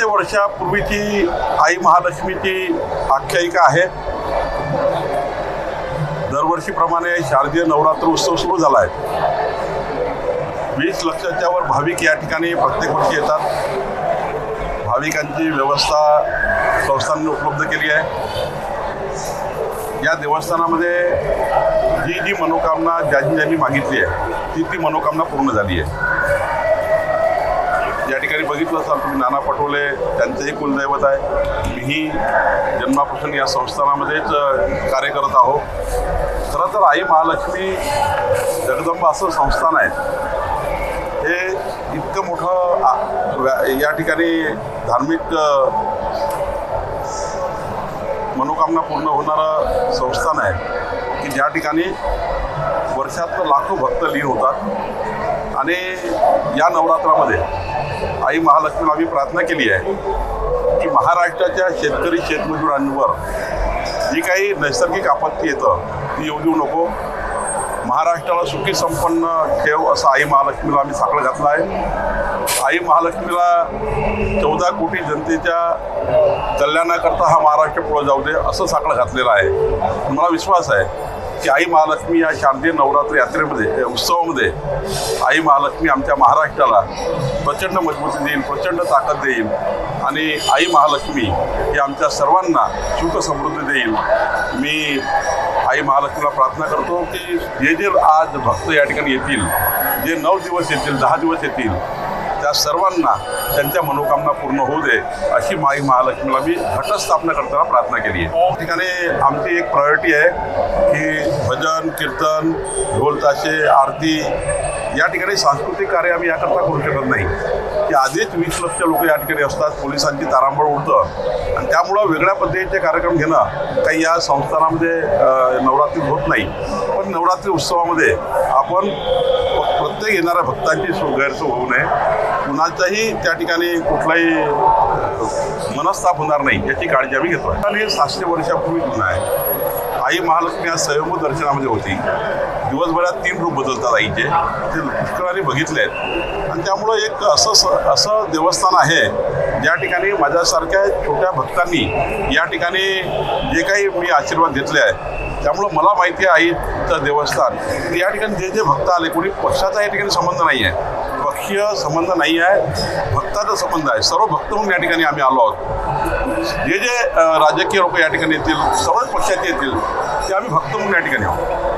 सहाशे वर्षापूर्वीची आई महालक्ष्मीची आख्यायिका आहे. दरवर्षीप्रमाणे शारदीय नवरात्र उत्सव सुरू झाला आहे वीस लक्षाच्या वर भाविक या ठिकाणी प्रत्येक वर्षी येतात. भाविकांची व्यवस्था संस्थांनी उपलब्ध केली आहे. या देवस्थानामध्ये जी जी मनोकामना ज्यांनी ज्यांनी मागितली आहे ती ती मनोकामना पूर्ण झाली आहे. ठिकाणी बघितलं असाल तुम्ही नाना पटोले त्यांचंही कुलदैवत आहे. मीही जन्मापासून या संस्थानामध्येच कार्य करत आहो खरं तर आई महालक्ष्मी जगदंबा असं संस्थान आहे. हे इतकं मोठं व्या- या ठिकाणी धार्मिक मनोकामना पूर्ण होणारं संस्थान आहे. की ज्या ठिकाणी वर्षात लाखो भक्त लीन होतात. आणि या नवरात्रामध्ये आई महालक्ष्मीला आम्ही प्रार्थना केली आहे की महाराष्ट्राच्या शेतकरी शेतमजुरांवर जी काही नैसर्गिक आपत्ती येतं ती येऊ देऊ नको. महाराष्ट्राला सुखी संपन्न ठेव असं आई महालक्ष्मीला आम्ही साखळ घातलं आहे. आई महालक्ष्मीला चौदा कोटी जनतेच्या कल्याणाकरता हा महाराष्ट्र पुढं जाऊ दे असं साखळ घातलेलं आहे. मला विश्वास आहे की आई महालक्ष्मी या शारदीय नवरात्र यात्रेमध्ये या उत्सवामध्ये आई महालक्ष्मी आमच्या महाराष्ट्राला प्रचंड मजबूती देईल प्रचंड ताकद देईल आणि आई महालक्ष्मी ही आमच्या सर्वांना सुख समृद्धी देईल. मी आई महालक्ष्मीला प्रार्थना करतो की जे जे आज भक्त या ठिकाणी येतील जे नऊ दिवस येतील दहा दिवस येतील त्या सर्वांना त्यांच्या मनोकामना पूर्ण होऊ दे अशी माई महालक्ष्मीला मी घटस्थापना करताना प्रार्थना केली आहे. ठिकाणी आमची एक प्रायोरिटी आहे की कीर्तन ढोलताशे आरती या ठिकाणी सांस्कृतिक कार्य आम्ही याकरता करू शकत नाही. की आधीच वीस लक्ष लोक या ठिकाणी असतात पोलिसांची तारांबळ उडतं. आणि त्यामुळं वेगळ्या पद्धतीचे कार्यक्रम घेणं काही या संस्थानामध्ये नवरात्री होत नाही. पण नवरात्री उत्सवामध्ये आपण प्रत्येक येणाऱ्या भक्तांची सो गैरसोय होऊ नये. कुणाचाही त्या ठिकाणी कुठलाही मनस्ताप होणार नाही याची काळजी आम्ही घेतो आणि हे सातशे वर्षापूर्वी जुनं आहे. आई महालक्ष्मी आज स्वयंभू दर्शनामध्ये होती. दिवसभरात तीन रूप बदलतात आईचे. ते पुष्कळाने बघितले आहेत. आणि त्यामुळं एक असं स- असं देवस्थान आहे ज्या ठिकाणी माझ्यासारख्या छोट्या भक्तांनी या ठिकाणी जे काही मी आशीर्वाद घेतले आहे त्यामुळं मला माहिती आहे आईचं देवस्थान. की या ठिकाणी जे जे भक्त आले कोणी पक्षाचा या ठिकाणी संबंध नाही आहे पक्षीय संबंध नाही आहे. भक्ताचा संबंध आहे. सर्व भक्त म्हणून या ठिकाणी आम्ही आलो आहोत. जे जे राजकीय लोक या ठिकाणी येतील सर्वच पक्षाचे येतील ते आम्ही भक्त म्हणून या ठिकाणी आहोत.